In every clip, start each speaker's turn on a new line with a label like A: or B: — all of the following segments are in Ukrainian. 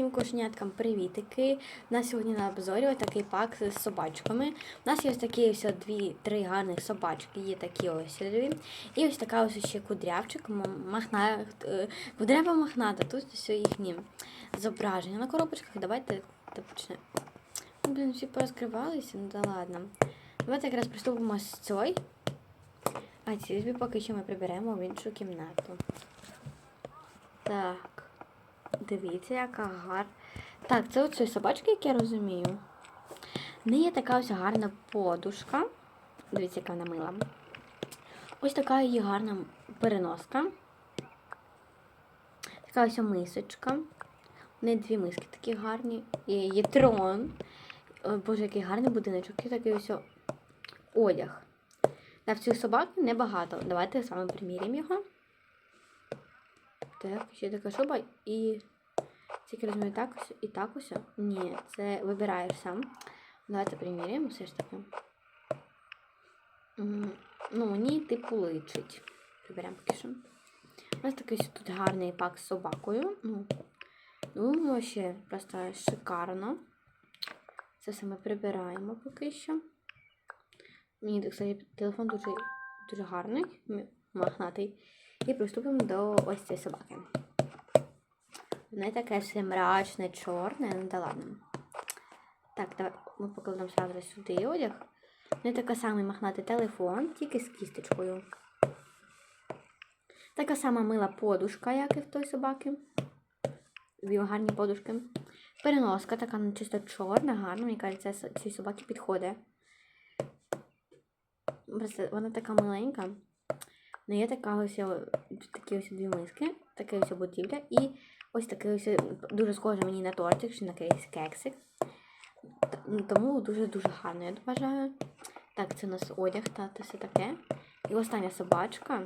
A: Всім кошеняткам привітики. У нас сьогодні на обзорі ось такий пак з собачками. У нас є ось такі ось дві-три гарних собачки, є такі ось дві. І ось така ось ще кудрявчик, махна, е, кудрява махната. Тут все їхні зображення на коробочках. Давайте почнемо. Ну, блін, всі порозкривалися, ну да ладно. Давайте якраз приступимо з цієї. А ці дві поки що ми приберемо в іншу кімнату. Так. Дивіться, яка гарна. Так, це оцей собачки, як я розумію. В неї така ось гарна подушка. Дивіться, яка вона мила. Ось така її гарна переноска. Така ось мисочка. У неї дві миски такі гарні. Є, є трон. Ой, Боже, який гарний будиночок. І такий ось одяг. На цих собак небагато. Давайте з вами приміряємо його. Так, ще така шуба і. Тільки розумію так ось і так ось. Ні, це вибираєш сам. Давайте приміряємо все ж таки. Ну, мені типу личить. Приберемо поки що. У нас такий тут гарний пак з собакою. Ну, ну ще просто шикарно. Це все ми прибираємо поки що. Мені, кстати, телефон дуже, дуже гарний, м- мохнатий. І приступимо до ось цієї собаки. Не таке все мрачне, чорне, ну да ладно. Так, давай ми покладемо сразу сюди одяг. Не така самий мохнатий телефон, тільки з кісточкою. Така сама мила подушка, як і в той собаки. Дві гарні подушки. Переноска така ну, чисто чорна, гарна, мені кажеться, цій собаки підходить. Просто вона така маленька. Ну, є така ось такі ось дві миски, таке ось будівля і ось такий ось дуже схоже мені на тортик, чи на якийсь кексик. Тому дуже-дуже гарно, я вважаю. Так, це у нас одяг та та все таке. І остання собачка.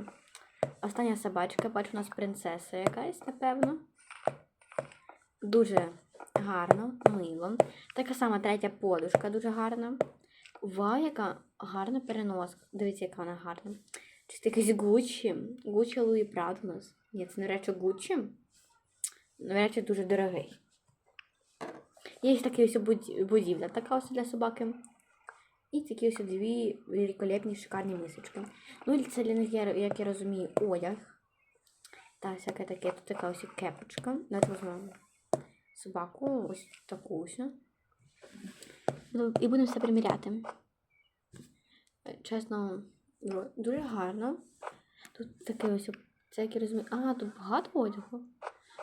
A: Остання собачка, бачу, у нас принцеса якась, напевно. Дуже гарно, мило. Така сама третя подушка, дуже гарна. Вау, яка гарна переноска. Дивіться, яка вона гарна. Це якийсь Гуччі? Гуччі Луї Прад у нас. Ні, це навряд чи Гуччі. Дуже дорогий. Є ще такі ось будівля, така ось для собаки. І такі ось дві великолепні шикарні мисочки. Ну, і це для них, як я розумію, одяг. Та всяке таке. Тут така ось кепочка. Давайте візьмемо собаку, ось таку ось. Ну, І будемо все приміряти. Чесно, ну, дуже гарно. Тут таке ось, як я. А, тут багато одягу.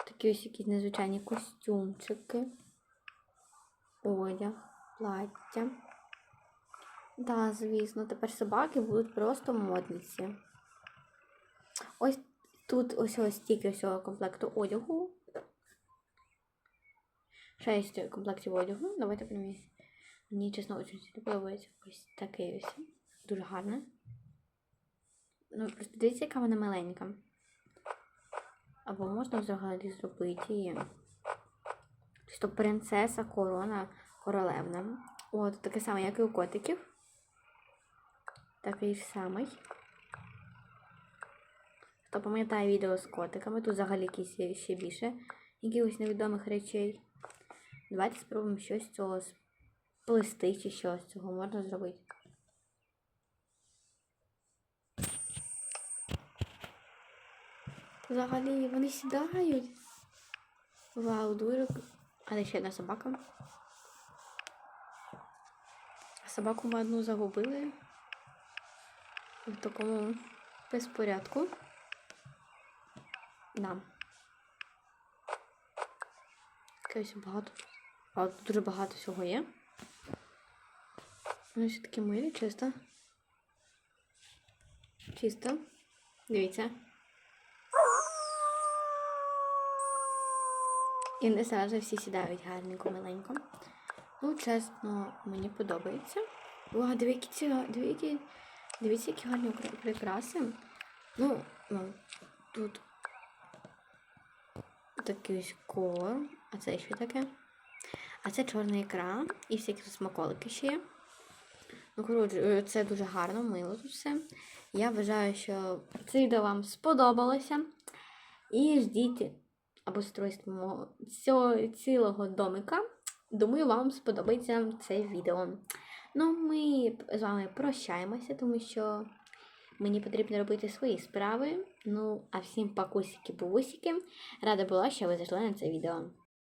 A: Такі ось якісь незвичайні костюмчики. Одяг, плаття. Да, звісно, тепер собаки будуть просто модниці. Ось тут ось ось стільки всього комплекту одягу. Шесть комплектів одягу. Давайте приміряємо. Мені, чесно, дуже подобається. Ось такий ось. Дуже гарне. Ну, просто дивіться, яка вона маленька. Або можна взагалі зробити її. Тобто принцеса, корона, королевна. От, таке саме, як і у котиків. Такий ж самий. Хто пам'ятає відео з котиками, тут взагалі якісь ще більше якихось невідомих речей. Давайте спробуємо щось з цього сплести чи щось цього можна зробити. Взагалі вони сідають. Вау, дуже. к- А де ще одна собака. Собаку ми одну загубили. В такому безпорядку. Да. Якось багато. А тут дуже багато всього є. Вони все такі милі, чисто. Чисто. Дивіться. І не зразу всі сідають гарненько, миленько. Ну, чесно, мені подобається. Які ці, диви, дивіться, які гарні прикраси. Ну, ну, тут такий кор. А це що таке? А це чорна ікра і всякі тут смаколики ще є. Ну, коротше, е, це дуже гарно, мило тут все. Я вважаю, що це відео вам сподобалося. І ждіть обустройство цілого домика. Думаю, вам сподобається це відео. Ну, ми з вами прощаємося, тому що мені потрібно робити свої справи. Ну, а всім пакусики-бусики. Рада була, що ви зайшли на це відео.